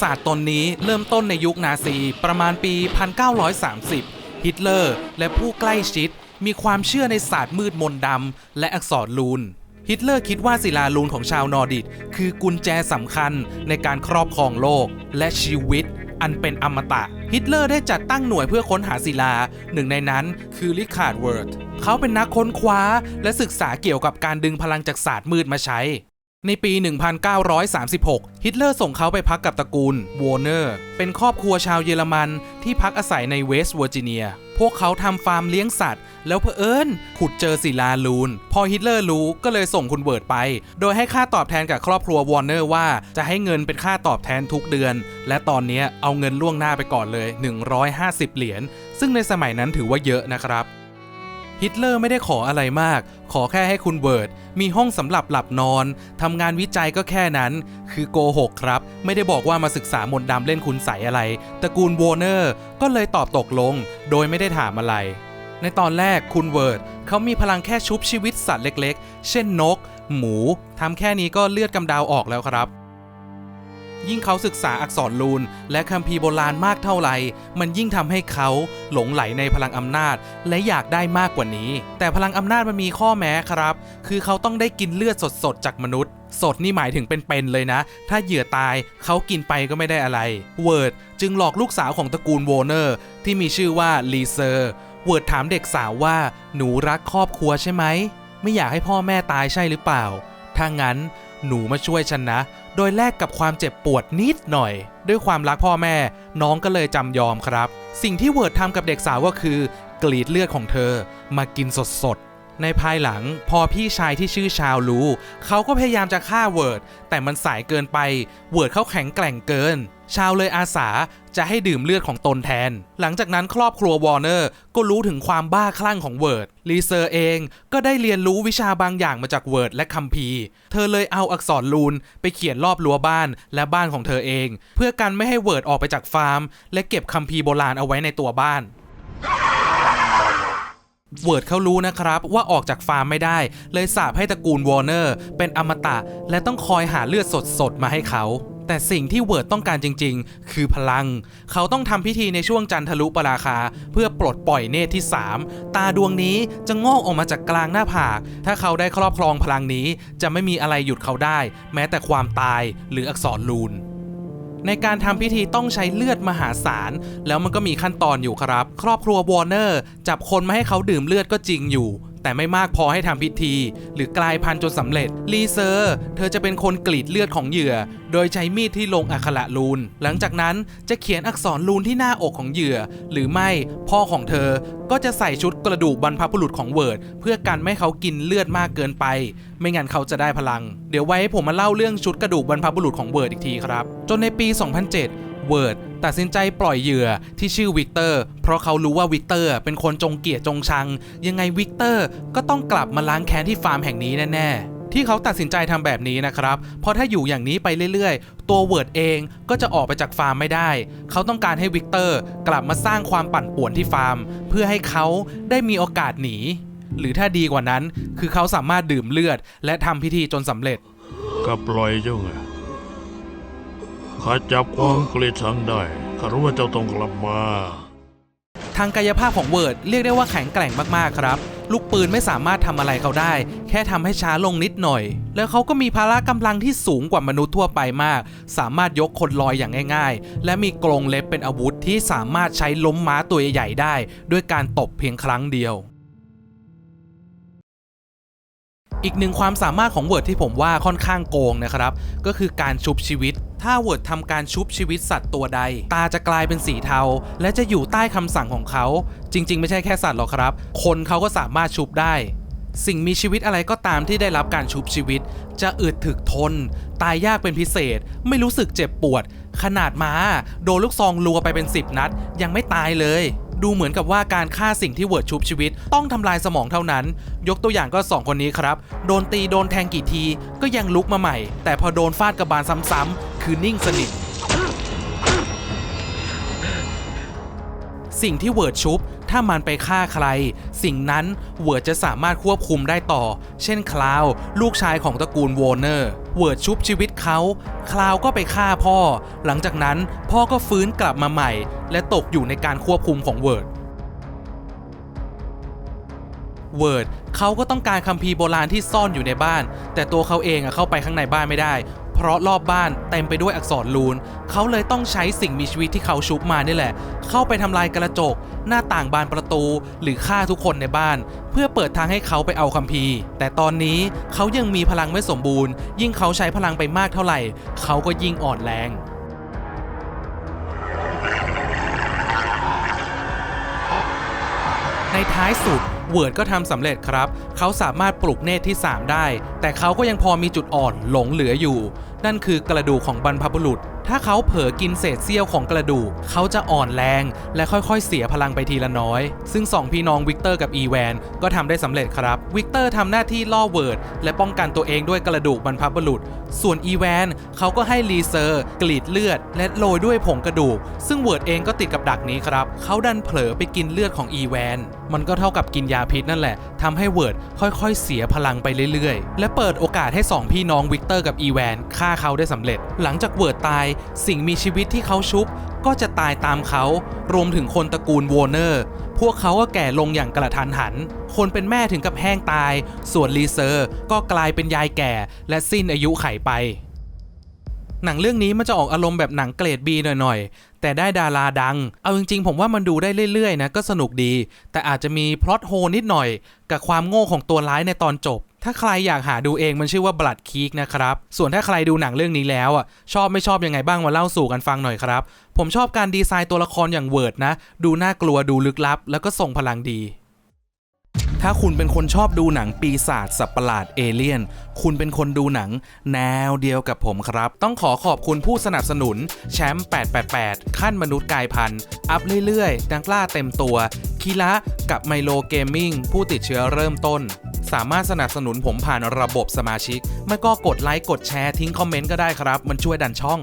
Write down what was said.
ศาจตนนี้เริ่มต้นในยุคนาซีประมาณปี 1930 ฮิตเลอร์ และผู้ใกล้ชิด มีความเชื่อในศาสตร์มืดมนดำและอักษรลูน ฮิตเลอร์คิดว่าศิลาลูนของชาวนอร์ดิกคือกุญแจสำคัญในการครอบครองโลกและชีวิตอันเป็นอมตะ ฮิตเลอร์ได้จัดตั้งหน่วยเพื่อค้นหาศิลา หนึ่งในนั้นคือลิคาร์ดเวิร์ด เขาเป็นนักค้นคว้าและศึกษาเกี่ยวกับการดึงพลังจากศาสตร์มืดมาใช้ ในปี 1936 ฮิตเลอร์ส่งเขาไปพักกับตระกูลวอร์เนอร์ เป็นครอบครัวชาวเยอรมันที่พักอาศัยในเวสต์เวอร์จิเนีย พวกเขาทำฟาร์มเลี้ยงสัตว์ แล้วเผอิญขุดเจอศิลาลูน พอฮิตเลอร์รู้ก็เลยส่งคุณเบิร์ดไป โดยให้ค่าตอบแทนกับครอบครัววอร์เนอร์ว่าจะให้เงินเป็นค่าตอบแทนทุกเดือน และตอนนี้เอาเงินล่วงหน้าไปก่อนเลย 150 เหรียญ ซึ่งในสมัยนั้นถือว่าเยอะนะครับ ฮิตเลอร์ไม่ได้ขออะไรมาก ขอแค่ให้คุณเบิร์ดมีห้องสำหรับหลับนอนทำงานวิจัยก็แค่นั้น คือโกหกครับ ไม่ได้บอกว่ามาศึกษามนต์ดำเล่นคุณใสอะไรตระกูลโวเนอร์ ก็เลยตอบตกลง โดยไม่ได้ถามอะไร ในตอนแรกคุณเวิร์ดเขามีพลังแค่ชุบชีวิตสัตว์เล็ก ๆ เช่นนก หมูทำแค่นี้ก็เลือดกำดาวออกแล้วครับ ยิ่งเขาศึกษาอักษรลูน และคัมภีร์โบราณมากเท่าไหร่ มันยิ่งทำให้เขาหลงไหลในพลังอำนาจ และอยากได้มากกว่านี้ แต่พลังอำนาจมันมีข้อแม้ครับ คือเขาต้องได้กินเลือดสดๆจากมนุษย์ สดนี่หมายถึงเป็นๆเลยนะ ถ้าเหยื่อตายเขากินไปก็ไม่ได้อะไร เวิร์ดจึงหลอกลูกสาวของตระกูลโวเนอร์ ที่มีชื่อว่าลีเซอร์ เวิร์ดถามเด็กสาวว่าหนูรักครอบครัวใช่ไหม ไม่อยากให้พ่อแม่ตายใช่หรือเปล่า ถ้างั้น หนูมาช่วยฉันนะ โดยแลกกับความเจ็บปวดนิดหน่อย ด้วยความรักพ่อแม่ น้องก็เลยจำยอมครับ สิ่งที่เวิร์ดทำกับเด็กสาวก็คือ กรีดเลือดของเธอมากินสดๆ ในภายหลังพอพี่ชายที่ชื่อชาวรู้ เขาก็พยายามจะฆ่าเวิร์ด แต่มันสายเกินไป เวิร์ดเขาแข็งแกร่งเกิน ชาวเลยอาสาจะให้ดื่มเลือดของตนแทน หลังจากนั้นครอบครัววอร์เนอร์ก็รู้ถึงความบ้าคลั่งของเวิร์ด ลีเซอร์เองก็ได้เรียนรู้วิชาบางอย่างมาจากเวิร์ดและคัมภีร์เธอเลยเอาอักษรลูนไปเขียนรอบรั้วบ้านและบ้านของเธอเอง เพื่อกันไม่ให้เวิร์ดออกไปจากฟาร์ม และเก็บคัมภีร์โบราณเอาไว้ในตัวบ้าน เวิร์ดเขารู้นะครับว่าออกจากฟาร์มไม่ได้ เลยสาบให้ตระกูลวอร์เนอร์เป็นอมตะ และต้องคอยหาเลือดสดๆมาให้เขาแต่สิ่งที่เวิร์ดต้องการจริงๆ คือพลัง เขาต้องทำพิธีในช่วงจันทรุปราคา เพื่อปลดปล่อยเนตรที่ 3 ตาดวงนี้จะงอกออกมาจากกลางหน้าผาก ถ้าเขาได้ครอบครองพลังนี้ จะไม่มีอะไรหยุดเขาได้ แม้แต่ความตายหรืออักษรลูน ในการทำพิธีต้องใช้เลือดมหาศาล แล้วมันก็มีขั้นตอนอยู่ครับ ครอบครัววอร์เนอร์จับคนมาให้เขาดื่มเลือดก็จริงอยู่ แต่ไม่มากพอให้ทำพิธี หรือกลายพันธุ์จนสำเร็จ ลีเซอร์ เธอจะเป็นคนกรีดเลือดของเหยื่อ โดยใช้มีดที่ลงอักขระลูน หลังจากนั้นจะเขียนอักษรลูนที่หน้าอกของเหยื่อ หรือไม่พ่อของเธอก็จะใส่ชุดกระดูกบรรพบุรุษของเวิร์ดเพื่อกันไม่เขากินเลือดมากเกินไป ไม่งั้นเขาจะได้พลัง เดี๋ยวไว้ให้ผมมาเล่าเรื่องชุดกระดูกบรรพบุรุษของเวิร์ดอีกทีครับ จนในปี 2007 เวิร์ดตัดสินใจปล่อยเหยื่อที่ชื่อวิกเตอร์ เพราะเขารู้ว่าวิกเตอร์เป็นคนจงเกียดจงชัง ยังไงวิกเตอร์ก็ต้องกลับมาล้างแค้นที่ฟาร์มแห่งนี้แน่ๆที่เขาตัดสินใจทำแบบนี้นะครับ เพราะถ้าอยู่อย่างนี้ไปเรื่อยๆ ตัวเวิร์ดเองก็จะออกไปจากฟาร์มไม่ได้ เขาต้องการให้วิกเตอร์กลับมาสร้างความปั่นป่วนที่ฟาร์ม เพื่อให้เขาได้มีโอกาสหนี หรือถ้าดีกว่านั้น คือเขาสามารถดื่มเลือด และทำพิธีจนสำเร็จ ก็ปล่อยเจ้าไง ข้าจับความเกลียดชังได้ข้ารู้ว่าเจ้าต้องกลับมา ทางกายภาพของเวิร์ดเรียกได้ว่าแข็งแกร่งมากๆครับ ลูกปืนไม่สามารถทำอะไรเขาได้ แค่ทำให้ช้าลงนิดหน่อย แล้วเขาก็มีพละกำลังที่สูงกว่ามนุษย์ทั่วไปมาก สามารถยกคนลอยอย่างง่าย ๆ และมีกรงเล็บเป็นอาวุธที่สามารถใช้ล้มม้าตัวใหญ่ๆได้ ด้วยการตบเพียงครั้งเดียวอีกหนึ่งความสามารถของเวิร์ดที่ผมว่าค่อนข้างโกงนะครับ ก็คือการชุบชีวิต ถ้าเวิร์ดทำการชุบชีวิตสัตว์ตัวใด ตาจะกลายเป็นสีเทา และจะอยู่ใต้คำสั่งของเขา จริง ๆ ไม่ใช่แค่สัตว์หรอกครับ คนเขาก็สามารถชุบได้ สิ่งมีชีวิตอะไรก็ตามที่ได้รับการชุบชีวิต จะอึดถึกทน ตายยากเป็นพิเศษ ไม่รู้สึกเจ็บปวด ขนาดม้าโดนลูกซองรัวไปเป็น 10 นัด ยังไม่ตายเลยดูเหมือนกับว่าการฆ่าสิ่งที่เวิร์ดชุบชีวิต ต้องทำลายสมองเท่านั้น ยกตัวอย่างก็ 2 คนนี้ครับ โดนตีโดนแทงกี่ทีก็ยังลุกมาใหม่ แต่พอโดนฟาดกระบาลซ้ำๆ คือนิ่งสนิท สิ่งที่เวิร์ดชุบ ถ้ามันไปฆ่าใคร สิ่งนั้นเวิร์ดจะสามารถควบคุมได้ต่อ เช่นคลาว ลูกชายของตระกูลโวเนอร์ เวิร์ดชุบชีวิตเขา คลาวก็ไปฆ่าพ่อ หลังจากนั้นพ่อก็ฟื้นกลับมาใหม่ และตกอยู่ในการควบคุมของเวิร์ดเวิร์ดเขาก็ต้องการคัมภีร์โบราณที่ซ่อนอยู่ในบ้าน แต่ตัวเขาเองเข้าไปข้างในบ้านไม่ได้ เพราะรอบบ้านเต็มไปด้วยอักษรรูน เขาเลยต้องใช้สิ่งมีชีวิตที่เขาชุบมานี่แหละ เข้าไปทำลายกระจก หน้าต่างบานประตู หรือฆ่าทุกคนในบ้าน เพื่อเปิดทางให้เขาไปเอาคัมภีร์ แต่ตอนนี้เขายังมีพลังไม่สมบูรณ์ ยิ่งเขาใช้พลังไปมากเท่าไหร่ เขาก็ยิ่งอ่อนแรงในท้ายสุดเวิร์ดก็ทำสำเร็จครับ เขาสามารถปลุกเนตรที่ 3 ได้ แต่เขาก็ยังพอมีจุดอ่อนหลงเหลืออยู่ นั่นคือกระดูกของบรรพบุรุษ ถ้าเขาเผลอกินเศษเสี้ยวของกระดูก เขาจะอ่อนแรง และค่อยๆ เสียพลังไปทีละน้อย ซึ่ง 2 พี่น้องวิกเตอร์กับอีแวน ก็ทำได้สำเร็จครับ วิกเตอร์ทำหน้าที่ล่อเวิร์ด และป้องกันตัวเองด้วยกระดูกบรรพบุรุษ ส่วนอีแวน เขาก็ให้ลีเซอร์ กรีดเลือด และโรยด้วยผงกระดูก ซึ่งเวิร์ดเองก็ติดกับดักนี้ครับ เขาดันเผลอไปกินเลือดของอีแวน มันก็เท่ากับกินยาพิษนั่นแหละทำให้เวิร์ดค่อยๆ เสียพลังไปเรื่อยๆ และเปิดโอกาสให้ 2 พี่น้องวิกเตอร์กับอีแวนฆ่าเขาได้สำเร็จ หลังจากเวิร์ดตายสิ่งมีชีวิตที่เขาชุบก็จะตายตามเขา รวมถึงคนตระกูลโวเนอร์ พวกเขาก็แก่ลงอย่างกระทันหัน คนเป็นแม่ถึงกับแห้งตาย ส่วนลีเซอร์ก็กลายเป็นยายแก่ และสิ้นอายุไขไป หนังเรื่องนี้มันจะออกอารมณ์แบบหนังเกรด B หน่อยๆ แต่ได้ดาราดัง เอาจริงๆ ผมว่ามันดูได้เรื่อยๆ นะก็สนุกดี แต่อาจจะมีพล็อตโฮนิดหน่อย กับความโง่ของตัวร้ายในตอนจบ ถ้าใครอยากหาดูเองมันชื่อว่า Blood Creek นะครับ ส่วนถ้าใครดูหนังเรื่องนี้แล้วอะชอบไม่ชอบยังไงบ้างมาเล่าสู่กันฟังหน่อยครับ ผมชอบการดีไซน์ตัวละครอย่างเวิร์ดนะ ดูน่ากลัวดูลึกลับ แล้วก็ทรงพลังดี ถ้าคุณเป็นคนชอบดูหนังปีศาจสัตว์ประหลาดเอเลี่ยน คุณเป็นคนดูหนังแนวเดียวกับผมครับ ต้องขอขอบคุณผู้สนับสนุนแชมป์888 ขั้นมนุษย์กายพันธุ์อัพเรื่อยๆดังกล้าเต็มตัวคีระกับไมโลเกมมิ่งผู้ติดเชื้อเริ่มต้น สามารถสนับสนุนผมผ่านระบบสมาชิก ไม่ก็กดไลค์กดแชร์ทิ้งคอมเมนต์ก็ได้ครับ มันช่วยดันช่อง